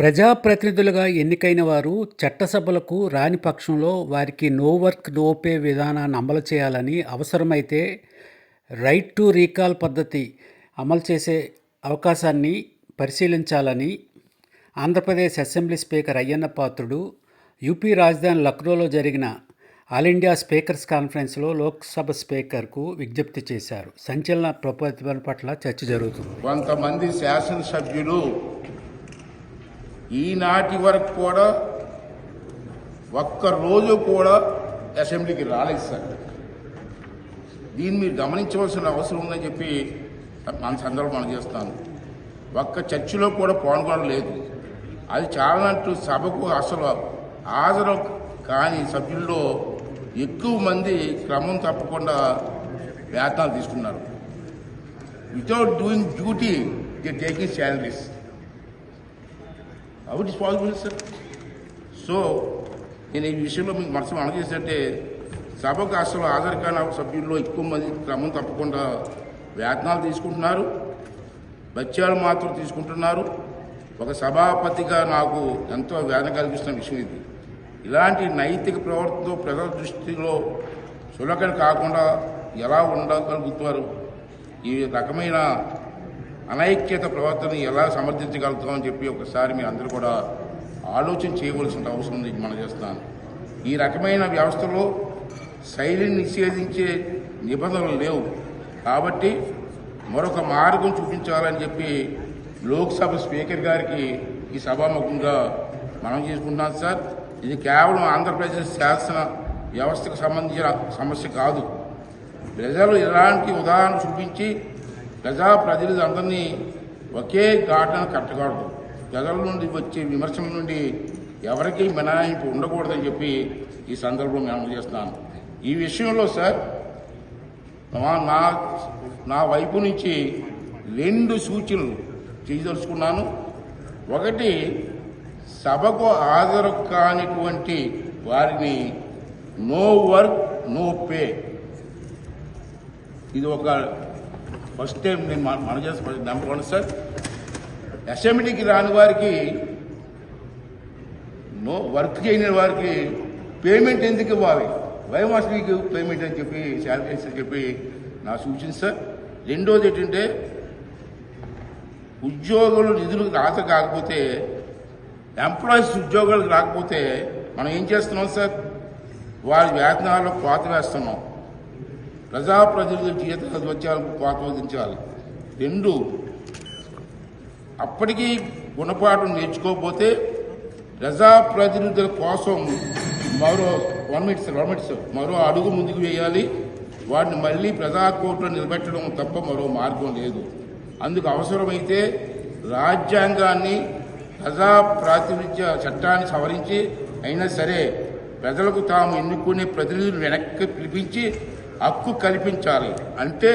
ప్రజాప్రతినిధులుగా ఎన్నికైన వారు చట్టసభలకు రాని పక్షంలో వారికి నో వర్క్ నో పే విధానాన్ని అమలు చేయాలని అవసరమైతే రైట్ టు రీకాల్ పద్ధతి అమలు చేసే అవకాశాన్ని పరిశీలించాలని Andhra Pradesh assembly speaker Ayyanna Patrudu UP రాజధాని లక్నోలో జరిగిన ఆల్ ఇండియా స్పీకర్స్ కాన్ఫరెన్స్లో లోక్సభ స్పీకర్కు విజ్ఞప్తి చేశారు. సంచలన ప్రతిభల పట్ల చర్చ జరుగుతుంది. కొంతమంది శాసనసభ్యులు ఈనాటి వరకు కూడా ఒక్క రోజు కూడా అసెంబ్లీకి రాలేదు సార్. దీన్ని మీరు గమనించవలసిన అవసరం ఉందని చెప్పి మన సందర్భం మనం చేస్తాను. ఒక్క చర్చిలో కూడా పాల్గొనడం లేదు. అది చాలనట్టు సభకు అసలు హాజరు కాని సభ్యుల్లో ఎక్కువ మంది క్రమం తప్పకుండా వేతనాలు తీసుకున్నారు. Without doing duty the taking salaries how it is possible sir so నేను ఈ విషయంలో మీకు మనసు మనం సభకు అసలు హాజరు నాకు సభ్యుల్లో ఎక్కువ మంది క్రమం తప్పకుండా వేతనాలు తీసుకుంటున్నారు. బత్యాలు మాత్రం తీసుకుంటున్నారు. ఒక సభాపతిగా నాకు ఎంతో వేదన కలిగిస్తున్న విషయం ఇది. ఇలాంటి నైతిక ప్రవర్తనతో ప్రజల దృష్టిలో చులకన కాకుండా ఎలా ఉండగలుగుతున్నారు ఈ రకమైన అనైక్యత ప్రవర్తన ఎలా సమర్థించగలుగుతామని చెప్పి ఒకసారి మీ అందరూ కూడా ఆలోచన చేయవలసిన అవసరం ఉంది. మనం చేస్తున్నాను ఈ రకమైన వ్యవస్థలో శైలిని నిషేధించే నిబంధనలు లేవు. కాబట్టి మరొక మార్గం చూపించాలని చెప్పి లోక్సభ స్పీకర్ గారికి ఈ సభాముఖంగా మనం చేసుకుంటున్నాం సార్. ఇది కేవలం ఆంధ్రప్రదేశ్ శాసన వ్యవస్థకు సంబంధించిన సమస్య కాదు. ప్రజలు ఇలాంటి ఉదాహరణ చూపించి ప్రజా అందరినీ ఒకే ఘాటన కట్టకూడదు. ప్రజల నుండి వచ్చే విమర్శల నుండి ఎవరికీ మినహాయింపు ఉండకూడదని చెప్పి ఈ సందర్భంలో మేము చేస్తున్నాను ఈ విషయంలో సార్ నా నా వైపు నుంచి రెండు సూచనలు చేయదలుచుకున్నాను. ఒకటి సభకు హాజరు కానిటువంటి వారిని నో వర్క్ నో పే ఇది ఒక ఫస్ట్ టైం నేను మన మన చేసి నమ్మకం సార్. అసెంబ్లీకి రాని వారికి నో వర్క్ చేయని వారికి పేమెంట్ ఎందుకు ఇవ్వాలి? వై పేమెంట్ అని చెప్పి శాలరీస్ అని చెప్పి నా సూచన సార్. రెండోది ఏంటంటే ఉద్యోగులు నిధులు రాత కాకపోతే ఎంప్లాయీస్ ఉద్యోగాలకు రాకపోతే మనం ఏం చేస్తున్నాం సార్? వారి వేతనాల్లో కోత వేస్తున్నాం. ప్రజాప్రతినిధుల చేత వచ్చాలకు కోత రెండు అప్పటికీ గుణపాఠం నేర్చుకోకపోతే ప్రజాప్రతినిధుల కోసం మరో వన్ మినిట్స్ వన్ మినిట్స్ మరో అడుగు ముందుకు వేయాలి. వాటిని మళ్ళీ ప్రజా కోర్టులో నిలబెట్టడం తప్ప మరో మార్గం లేదు. అందుకు అవసరమైతే రాజ్యాంగాన్ని ప్రజా ప్రాతినిధ్య చట్టాన్ని సవరించి అయినా సరే ప్రజలకు తాము ఎన్నుకునే ప్రతినిధులు వెనక్కి పిలిపించి హక్కు కల్పించాలి. అంటే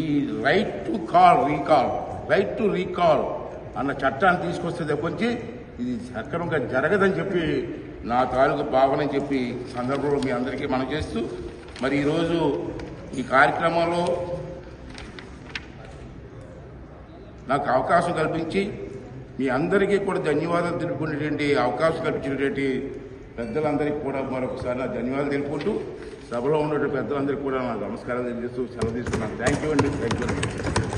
ఈ right to call recall right to recall అన్న చట్టాన్ని తీసుకొస్తే తప్పించి ఇది సక్రమంగా జరగదని చెప్పి నా తాలూకు భావన చెప్పి సందర్భంలో మీ అందరికీ మనం చేస్తూ మరి ఈరోజు ఈ కార్యక్రమంలో నాకు అవకాశం కల్పించి మీ అందరికీ కూడా ధన్యవాదాలు తెలుపుకునేటువంటి అవకాశం కల్పించినటువంటి పెద్దలందరికీ కూడా మరొకసారి నా ధన్యవాదాలు తెలుపుకుంటూ సభలో ఉన్నటువంటి పెద్దలందరికీ కూడా నా నమస్కారం తెలియజేస్తూ సెలవు తీసుకున్నాను. థ్యాంక్ యూ అండి. Thank you